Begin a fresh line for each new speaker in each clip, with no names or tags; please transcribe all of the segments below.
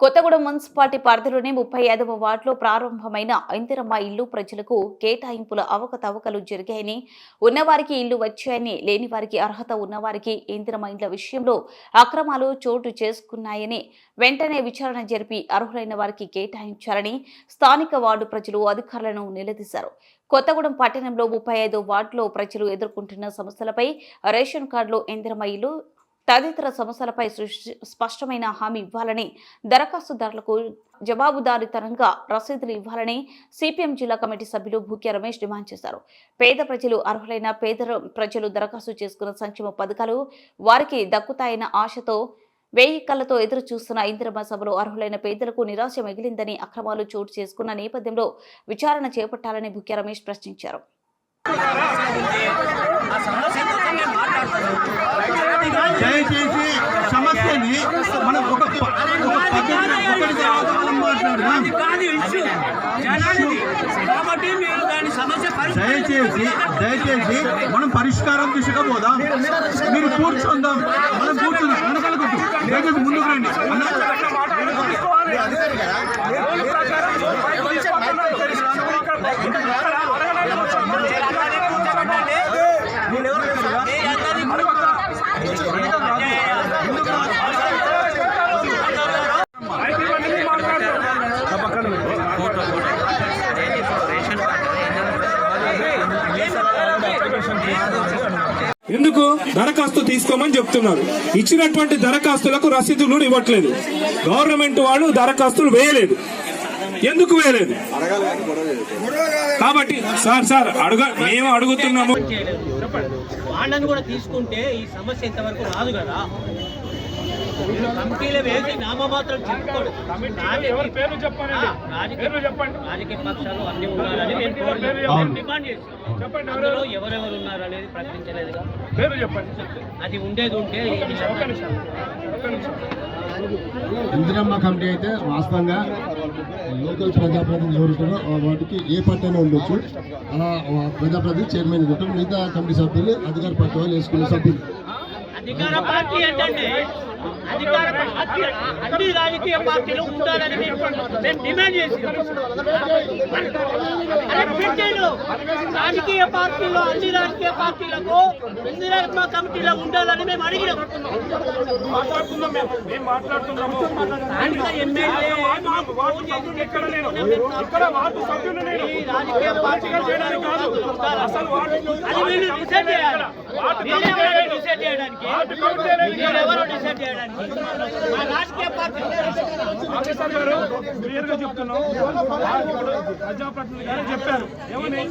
Kothagudem municipality పరిధిలోని ముప్పై ఐదవ వార్డులో ప్రారంభమైన ఇందిరమ్మ ఇల్లు ప్రజలకు కేటాయింపుల అవకతవకలు జరిగాయని ఉన్నవారికి ఇల్లు వచ్చాయని లేని వారికి అర్హత ఉన్నవారికి ఇందిరమ్మ ఇండ్ల విషయంలో అక్రమాలు చోటు చేసుకున్నాయని వెంటనే విచారణ జరిపి అర్హులైన వారికి కేటాయించాలని స్థానిక వార్డు ప్రజలు అధికారులను నిలదీశారు. కొత్తగూడెం పట్టణంలో ముప్పై ఐదో వార్డులో ప్రజలు ఎదుర్కొంటున్న సమస్యలపై రేషన్ కార్డులో ఇందిరమ్మ ఇల్లు తదితర సమస్యలపై సృష్టి- స్పష్టమైన హామీ ఇవ్వాలని దరఖాస్తుదారులకు జవాబుదారీతనంగా రసీదులు ఇవ్వాలని సిపిఎం జిల్లా కమిటీ సభ్యులు భూక్య రమేష్ డిమాండ్ చేశారు. పేద ప్రజలు అర్హులైన పేద ప్రజలు దరఖాస్తు చేసుకున్న సంక్షేమ పథకాలు వారికి దక్కుతాయన్న ఆశతో వేయి కళ్ళతో ఎదురు చూస్తున్న ఇందిరమ్మ సభలో అర్హులైన పేదలకు నిరాశ మిగిలిందని అక్రమాలు చోటు చేసుకున్న నేపథ్యంలో విచారణ చేపట్టాలని భుక్య రమేష్ ప్రశ్నించారు.
దయచేసి సమస్యని మనం ఒక దయచేసి దయచేసి మనం పరిష్కారం దిశగా పోదాం. మీరు కూర్చుందాం. మనం కూర్చుందాం వెనకాల కొట్టు దయచేసి ముందుకు రండి. అన్న
దరఖాస్తు తీసుకోమని చెప్తున్నారు. ఇచ్చినటువంటి దరఖాస్తులకు రసీదులు ఇవ్వట్లేదు. గవర్నమెంట్ వాళ్ళు దరఖాస్తులు వేయలేదు. ఎందుకు వేయలేదు? కాబట్టి సార్ సార్ అడుగ మేము అడుగుతున్నాము.
కూడా తీసుకుంటే ఈ సమస్య ఇంతవరకు రాదు కదా. కమిటీలో వేసి నామమాత్రం చెప్పుకోడు. ఎవరి పేరు చెప్పండి చెప్పండి. రాజకీయ పక్షాలు అన్ని ఉండాలని మేము డిమాండ్ చేస్తాం చెప్పండి అందులో ఎవరెవరు ఉన్నారు అనేది ప్రకటించలేదుగా. పేరు చెప్పండి. అది ఉండేది ఉంటే
ఇందిరమ్మ కమిటీ అయితే వాస్తవంగా లోకల్ ప్రజాప్రతినిధులు ఎవరుంటారో వాటికి ఏ పార్టీ అయినా ఉండొచ్చు. అలా ఆ ప్రజాప్రతినిధి చైర్మన్ ఉంటారు. మిగతా కమిటీ సభ్యులు అధికార పార్టీ వాళ్ళు వేసుకునే సభ్యులు.
అధికార పార్టీ ఏంటంటే అధికార అన్ని రాజకీయ పార్టీలు ఉండాలని మేము డిమాండ్ అరే పెట్టాడు. రాజకీయ పార్టీలో అన్ని రాజకీయ పార్టీలకు ఇందిరాత్మ కమిటీలో ఉండాలని మేము అడిగినాం.
మాట్లాడుతున్నాం మేము. మాట్లాడుతున్నాము?
రాజకీయ
పార్టీగా చేయడానికి కాదు. అసలు
అది చేయాలి. చేయడానికి డిసైడ్ చేయడానికి మా రాజకీయ పార్టీ
ఆఫీసర్ గారు క్లియర్గా చెప్తున్నాం ప్రజాప్రతినిధి గారు చెప్పారు. ఏమని?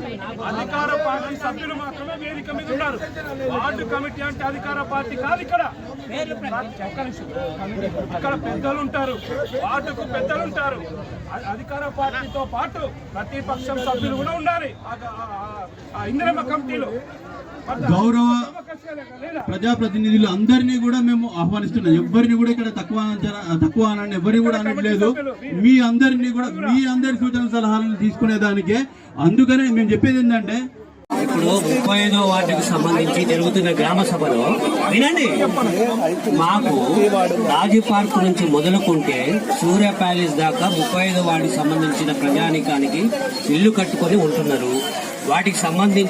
అధికార పార్టీ సభ్యులు మాత్రమే వేదిక మీద ఉన్నారు. వార్డు కమిటీ అంటే అధికార పార్టీ కాదు ఇక్కడ. ఇక్కడ పెద్దలు ఉంటారు. వార్డుకు పెద్దలు ఉంటారు. అధికార పార్టీతో పాటు ప్రతిపక్షం సభ్యులు కూడా ఉండాలి. ఆ- ఇందిరమ్మ కమిటీలో.
గౌరవ ప్రజాప్రతినిధులు అందరినీ కూడా మేము ఆహ్వానిస్తున్నాం. ఎవరిని కూడా ఇక్కడ తక్కువ తక్కువ అని ఎవరిని కూడా అనట్లేదు. మీ అందరినీ కూడా మీ అందరి సూచన సలహాలను తీసుకునేదానికే అందుకనే మేము చెప్పేది ఏంటంటే
ఇప్పుడు ముప్పై ఐదో వార్డుకు సంబంధించి జరుగుతున్న గ్రామ సభలో వినండి. మాకు రాజీ పార్క్ నుంచి మొదలుకుంటే సూర్య ప్యాలెస్ దాకా ముప్పై ఐదో వార్డుకి సంబంధించిన ప్రజానికానికి ఇల్లు కట్టుకొని ఉంటున్నారు. వాటికి సంబంధించి